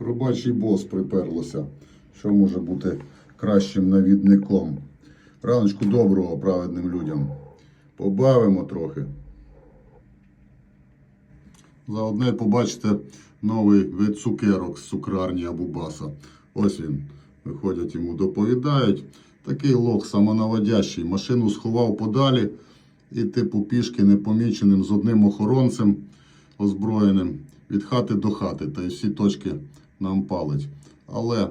Рубачий бос приперлося. Що може бути кращим навідником? Раночку доброго праведним людям. Побавимо трохи. Заодне побачите новий вид цукерок з цукрарні Абубаса. Ось він. Виходять йому, доповідають. Такий лох самонаводящий. Машину сховав подалі і типу пішки непоміченим з одним охоронцем озброєним від хати до хати. Та й всі точки нам палить. Але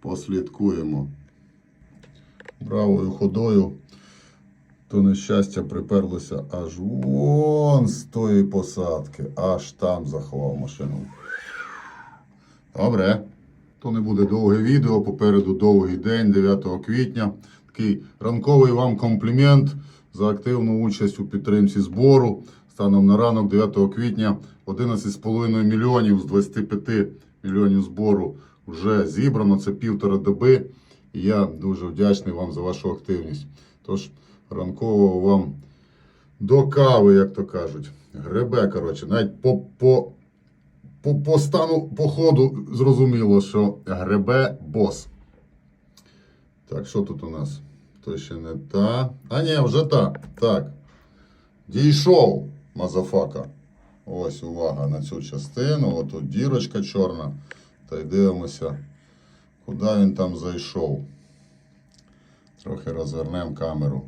послідкуємо. Бравою ходою то нещастя приперлося аж вон з тої посадки, аж там заховав машину. Добре. То не буде довге відео, попереду довгий день, 9 квітня. Такий ранковий вам комплімент за активну участь у підтримці збору. Станом на ранок 9 квітня 11,5 мільйонів з 25 мільйонів збору вже зібрано. Це півтора доби. І я дуже вдячний вам за вашу активність. Тож, ранкового вам до кави, як то кажуть. Гребе, коротше, навіть по, по, по, по стану по ходу зрозуміло, що гребе бос. Так, що тут у нас? То ще не та. А ні, вже та. Так. Дійшов, мазафака. Ось увага на цю частину. Отут дірочка чорна. Та й дивимося, куди він там зайшов. Трохи розвернемо камеру.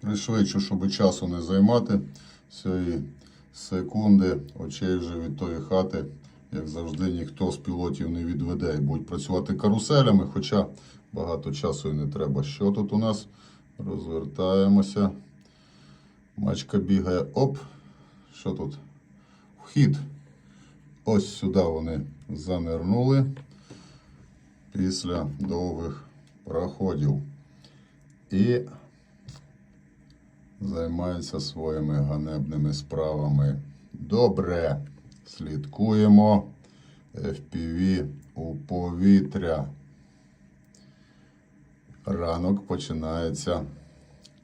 Пришвидшу, щоб часу не займати. Цієї секунди очей вже від тої хати, як завжди, ніхто з пілотів не відведе і будуть працювати каруселями, хоча багато часу і не треба. Що тут у нас? Розвертаємося. Мачка бігає. Оп. Що тут? Вхід. Ось сюди вони занирнули після довгих проходів. І займаються своїми ганебними справами. Добре. Слідкуємо. FPV у повітря. Ранок починається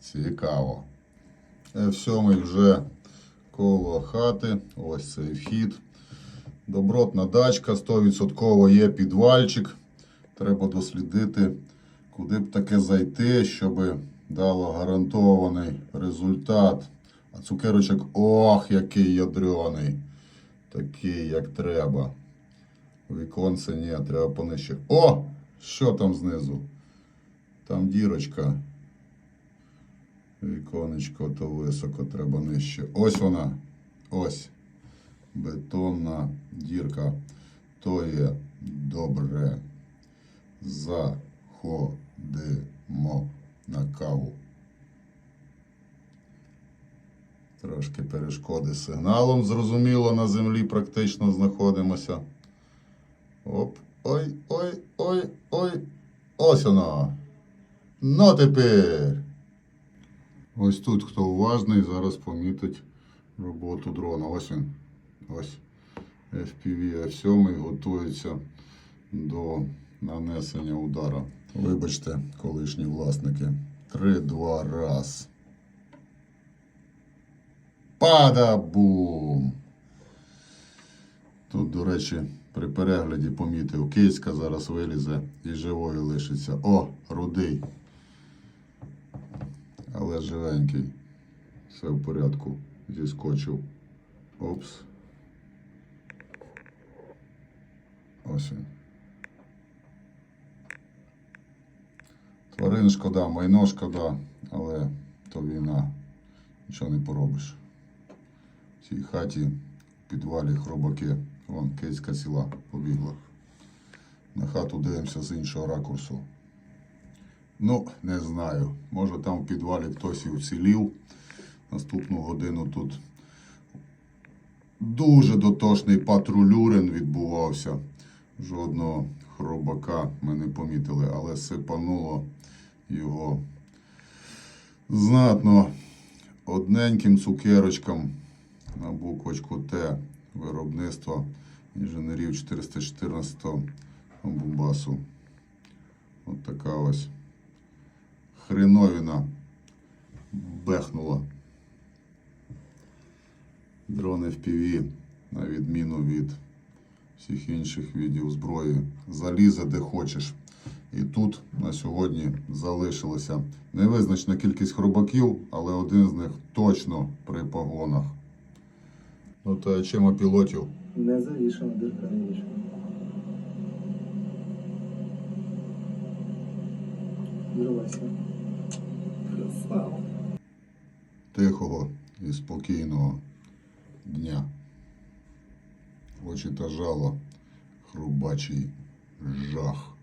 цікаво. F7 вже коло хати. Ось цей вхід. Добротна дачка, 100% є підвальчик. Треба дослідити, куди б таке зайти, щоб дало гарантований результат. А цукерочок, ох, який ядрений. Такий, як треба. Віконце ні, треба понижче. О! Що там знизу? Там дірочка. Віконечко то високо треба нижче. Ось вона. Ось. Бетонна дірка. То є добре. Заходимо на каву. Трошки перешкоди сигналом, зрозуміло, на землі практично знаходимося. Оп. Ой, ой, ой, ой. Ось воно. Ну тепер. Ось тут, хто уважний, зараз помітить роботу дрона. Ось він. Ось. FPV F7 готується до нанесення удара. Вибачте, колишні власники. Три-два раз. Падабум! Тут, до речі, при перегляді помітив, киська зараз вилізе і живою лишиться. О, рудий. Але живенький. Все в порядку. Зіскочив. Опс. Ось він. Тварин шкода, майно шкода, але то війна. Нічого не поробиш. В цій хаті підвалі хробаки. Вон кицька ціла побігла. На хату дивимося з іншого ракурсу. Ну, не знаю. Може там в підвалі хтось і вцілів. Наступну годину тут дуже дотошний патрулюрин відбувався. Жодного хробака ми не помітили, але сипануло його знатно одненьким цукерочком на буквочку Т виробництва інженерів 414 Бубасу. От така ось хреновина бехнула. Дрон FPV, на відміну від всіх інших видів зброї. Залізе де хочеш. І тут на сьогодні залишилася невизначена кількість хробаків, але один з них точно при погонах. Ну та чим пілотів? Не завішана дирка невеличка. Зривайся. Тихого і спокійного дня. Очі та жало, хрубачий жах.